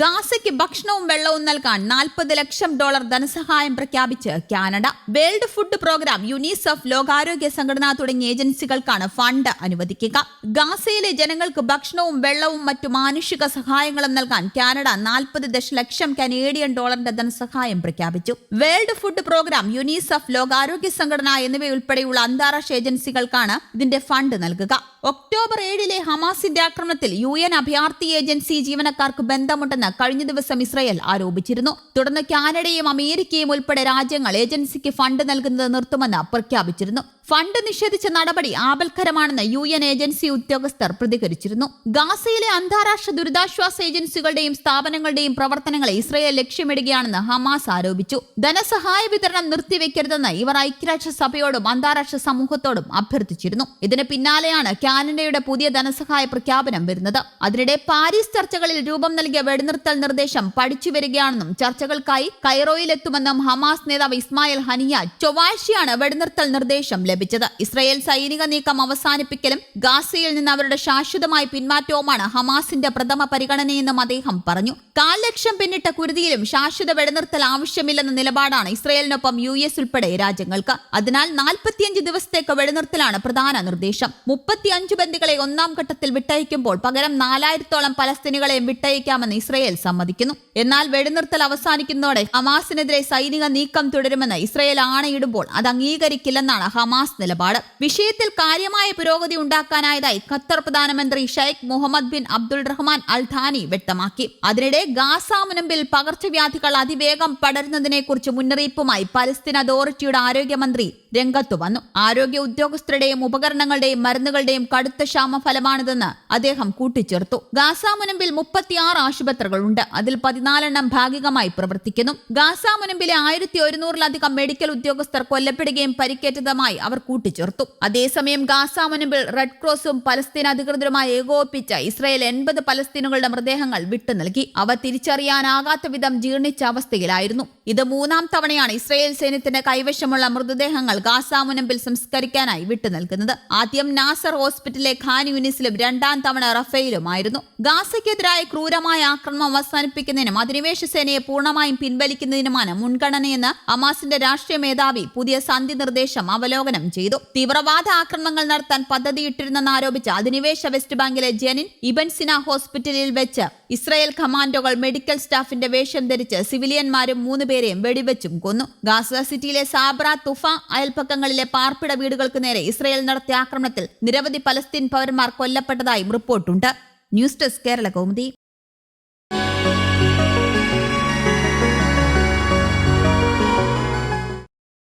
ഗാസയ്ക്ക് ഭക്ഷണവും വെള്ളവും നൽകാൻ നാൽപ്പത് ലക്ഷം ഡോളർ ധനസഹായം പ്രഖ്യാപിച്ച് Canada World Food Programme UNICEF ലോകാരോഗ്യ സംഘടന തുടങ്ങിയ ഏജൻസികൾക്കാണ് ഫണ്ട് അനുവദിക്കുക. ഗാസയിലെ ജനങ്ങൾക്ക് ഭക്ഷണവും വെള്ളവും മറ്റു മാനുഷിക സഹായങ്ങളും നൽകാൻ കാനഡ നാൽപ്പത് ദശലക്ഷം കനേഡിയൻ ഡോളറിന്റെ ധനസഹായം പ്രഖ്യാപിച്ചു. വേൾഡ് ഫുഡ് പ്രോഗ്രാം യുനിസെഫ് ലോകാരോഗ്യ സംഘടന എന്നിവയുൾപ്പെടെയുള്ള അന്താരാഷ്ട്ര ഏജൻസികൾക്കാണ് ഇതിന്റെ ഫണ്ട് നൽകുക. ഒക്ടോബർ ഏഴിലെ ഹമാസിന്റെ ആക്രമണത്തിൽ യു എൻ അഭയാർത്ഥി ഏജൻസി ജീവനക്കാർക്ക് ബന്ധമുണ്ടെന്ന് കഴിഞ്ഞ ദിവസം ഇസ്രയേൽ ആരോപിച്ചിരുന്നു. തുടർന്ന് കാനഡയും അമേരിക്കയും ഉൾപ്പെടെ രാജ്യങ്ങൾ ഏജൻസിക്ക് ഫണ്ട് നൽകുന്നത് നിർത്തുമെന്ന് പ്രഖ്യാപിച്ചിരുന്നു. ഫണ്ട് നിഷേധിച്ച നടപടി ആപൽക്കരമാണെന്ന് യു എൻ ഏജൻസി ഉദ്യോഗസ്ഥർ പ്രതികരിച്ചിരുന്നു. ഗാസയിലെ അന്താരാഷ്ട്ര ദുരിതാശ്വാസ ഏജൻസികളുടെയും സ്ഥാപനങ്ങളുടെയും പ്രവർത്തനങ്ങളെ ഇസ്രയേൽ ലക്ഷ്യമിടുകയാണെന്ന് ഹമാസ് ആരോപിച്ചു. ധനസഹായ വിതരണം നിർത്തിവെക്കരുതെന്ന് ഇവർ ഐക്യരാഷ്ട്രസഭയോടും അന്താരാഷ്ട്ര സമൂഹത്തോടും അഭ്യർത്ഥിച്ചിരുന്നു. ഇതിന് പിന്നാലെയാണ് കാനഡയുടെ പുതിയ ധനസഹായ പ്രഖ്യാപനം വരുന്നത്. അതിനിടെ പാരീസ് ചർച്ചകളിൽ രൂപം നൽകിയ വെടിനിർത്തൽ നിർദ്ദേശം പഠിച്ചു വരികയാണെന്നും ചർച്ചകൾക്കായി കൈറോയിലെത്തുമെന്നും ഹമാസ് നേതാവ് ഇസ്മായിൽ ഹനിയ ചൊവ്വാഴ്ചയാണ് വെടിനിർത്തൽ നിർദ്ദേശം ലഭിച്ചത്. ഇസ്രയേൽ സൈനിക നീക്കം അവസാനിപ്പിക്കലും ഗാസയിൽ നിന്ന് അവരുടെ ശാശ്വതമായ പിന്മാറ്റവുമാണ് ഹമാസിന്റെ പ്രഥമ പരിഗണനയെന്നും അദ്ദേഹം പറഞ്ഞു. കാൽ ലക്ഷം പിന്നിട്ട കുരുതിയിലും ശാശ്വത വെടിനിർത്തൽ ആവശ്യമില്ലെന്ന നിലപാടാണ് ഇസ്രയേലിനൊപ്പം യു എസ് ഉൾപ്പെടെ രാജ്യങ്ങൾക്ക്. അതിനാൽ നാൽപ്പത്തിയഞ്ച് ദിവസത്തേക്ക് വെടിനിർത്തലാണ് പ്രധാന നിർദ്ദേശം. മുപ്പത്തിയഞ്ച് ബന്ദികളെ ഒന്നാം ഘട്ടത്തിൽ വിട്ടയക്കുമ്പോൾ പകരം നാലായിരത്തോളം പലസ്തീനുകളെയും വിട്ടയക്കാമെന്ന് ഇസ്രയേൽ സമ്മതിക്കുന്നു. എന്നാൽ വെടിനിർത്തൽ അവസാനിക്കുന്നതോടെ ഹമാസിനെതിരെ സൈനിക നീക്കം തുടരുമെന്ന് ഇസ്രയേൽ ആണയിടുമ്പോൾ അത് അംഗീകരിക്കില്ലെന്നാണ് ഹമാസ് നിലപാട്. വിഷയത്തിൽ കാര്യമായ പുരോഗതി ഉണ്ടാക്കാനായതായി ഖത്തർ പ്രധാനമന്ത്രി Sheikh Mohammed bin Abdul Rahman Al Thani വ്യക്തമാക്കി. അതിനിടെ ഗാസ മുനമ്പിൽ പകർച്ചവ്യാധികൾ അതിവേഗം പടരുന്നതിനെക്കുറിച്ച് മുന്നറിയിപ്പുമായി പലസ്തീൻ അതോറിറ്റിയുടെ ആരോഗ്യമന്ത്രി രംഗത്തു വന്നു. ആരോഗ്യ ഉദ്യോഗസ്ഥരുടെയും ഉപകരണങ്ങളുടെയും മരുന്നുകളുടെയും കടുത്ത ക്ഷാമ ഫലമാണിതെന്ന് അദ്ദേഹം കൂട്ടിച്ചേർത്തു. ഗാസാമുനമ്പിൽ മുപ്പത്തിയാറ് ആശുപത്രികളുണ്ട്. അതിൽ പതിനാലെണ്ണം ഭാഗികമായി പ്രവർത്തിക്കുന്നു. ഗാസാമുനമ്പിലെ ആയിരത്തി ഒരുന്നൂറിലധികം മെഡിക്കൽ ഉദ്യോഗസ്ഥർ കൊല്ലപ്പെടുകയും പരിക്കേറ്റതുമായി അവർ കൂട്ടിച്ചേർത്തു. അതേസമയം ഗാസാമുനമ്പിൽ റെഡ് ക്രോസും പലസ്തീൻ അധികൃതരുമായി ഏകോപിപ്പിച്ച ഇസ്രായേൽ എൺപത് പലസ്തീനുകളുടെ മൃതദേഹങ്ങൾ വിട്ടു നൽകി. അവ തിരിച്ചറിയാനാകാത്ത വിധം ജീർണിച്ച അവസ്ഥയിലായിരുന്നു. ഇത് മൂന്നാം തവണയാണ് ഇസ്രായേൽ സൈന്യത്തിന്റെ കൈവശമുള്ള മൃതദേഹങ്ങൾ ഗാസ മുനമ്പിൽ സംസ്കരിക്കാനായി വിട്ടു നൽകുന്നത്. ആദ്യം നാസർ ഹോസ്പിറ്റലിലെ ഖാൻ യൂണിസിലും രണ്ടാം തവണ റഫേയിലുമായിരുന്നു. ഗാസയ്ക്കെതിരായ ക്രൂരമായ ആക്രമണം അവസാനിപ്പിക്കുന്നതിനും അധിനിവേശ സേനയെ പൂർണമായും പിൻവലിക്കുന്നതിനുമാണ് മുൻഗണനയെന്ന് ഹമാസിന്റെ രാഷ്ട്രീയ മേധാവി പുതിയ സന്ധി നിർദ്ദേശം അവലോകനം ചെയ്തു. തീവ്രവാദ ആക്രമണങ്ങൾ നടത്താൻ പദ്ധതിയിട്ടിരുന്നെന്ന് ആരോപിച്ച അധിനിവേശ വെസ്റ്റ് ബാങ്കിലെ ജെനിൻ ഇബൻസിന ഹോസ്പിറ്റലിൽ വെച്ച് ഇസ്രായേൽ കമാൻഡോകൾ മെഡിക്കൽ സ്റ്റാഫിന്റെ വേഷം ധരിച്ച് സിവിലിയന്മാരും മൂന്നുപേരെയും വെടിവെച്ചും കൊന്നു. ഗാസ സിറ്റിയിലെ സാബ്ര തുഫ അയൽപ്പക്കങ്ങളിലെ പാർപ്പിട വീടുകൾക്ക് നേരെ ഇസ്രയേൽ നടത്തിയ ആക്രമണത്തിൽ നിരവധി പലസ്തീൻ പൗരന്മാർ കൊല്ലപ്പെട്ടതായും റിപ്പോർട്ടുണ്ട്. News desk Kerala Kaumudi.